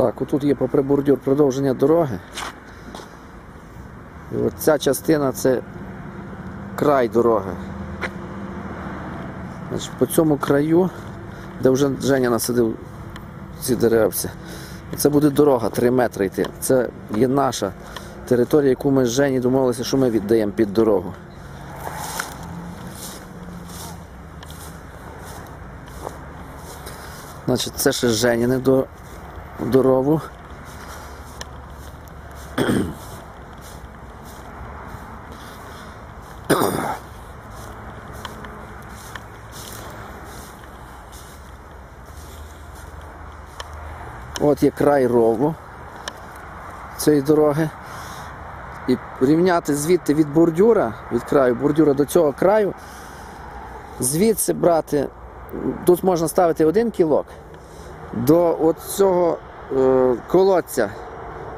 Так, отут є попри бордюр продовження дороги. І от ця частина це край дороги. Значить, по цьому краю, де вже Женя насадив ці деревці, це буде дорога 3 метри йти. Це є наша територія, яку ми з Жені домовилися, що ми віддаємо під дорогу. Значить, це ще Женіне до дорогу. От є край рову цієї дороги. І рівняти звідти від бордюра, від краю бордюра до цього краю, звідси брати, тут можна ставити один кілок, до от цього колодця.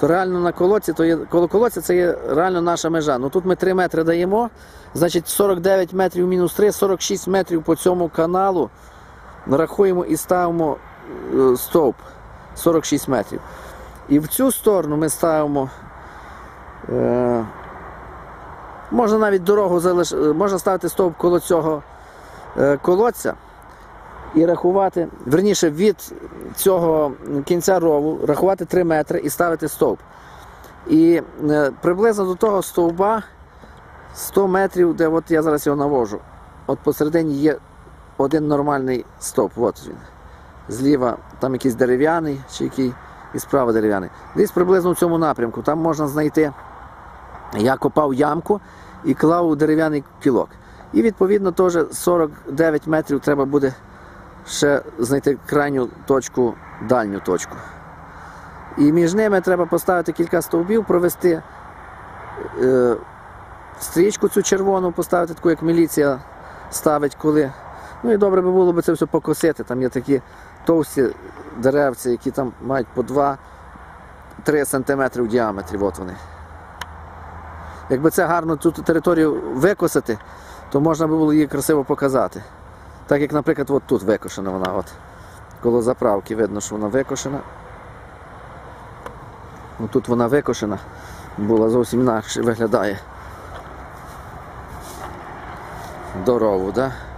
То реально на колодці, то є, коло колодця це є реально наша межа. Ну тут ми 3 метри даємо, значить 49 метрів мінус 3, 46 метрів по цьому каналу нарахуємо і ставимо е, стовп 46 метрів. І в цю сторону ми ставимо. Е, можна навіть дорогу залиш... е, можна ставити стовп коло цього е, колодця і рахувати, верніше від цього кінця рову, рахувати 3 метри і ставити стовп. І е, приблизно до того стовба 100 метрів, де от я зараз його навожу. От посередині є один нормальний стовп. От він. Зліва там якийсь дерев'яний чи який, і справа дерев'яний. Десь приблизно в цьому напрямку. Там можна знайти. Я копав ямку і клав дерев'яний кілок. І відповідно теж 49 метрів треба буде ще знайти крайню точку, дальню точку. І між ними треба поставити кілька стовбів, провести е, стрічку цю червону, поставити таку, як міліція ставить, коли. Ну і добре би було б це все покосити. Там є такі товсті деревці, які там мають по 2-3 см в діаметрі. От вони. Якби це гарно цю територію викосити, то можна би було її красиво показати. Так як, наприклад, от тут викошена вона. От. Коло заправки видно, що вона викошена. Ну, тут вона викошена, була зовсім інакше виглядає. Дорову, так? Да?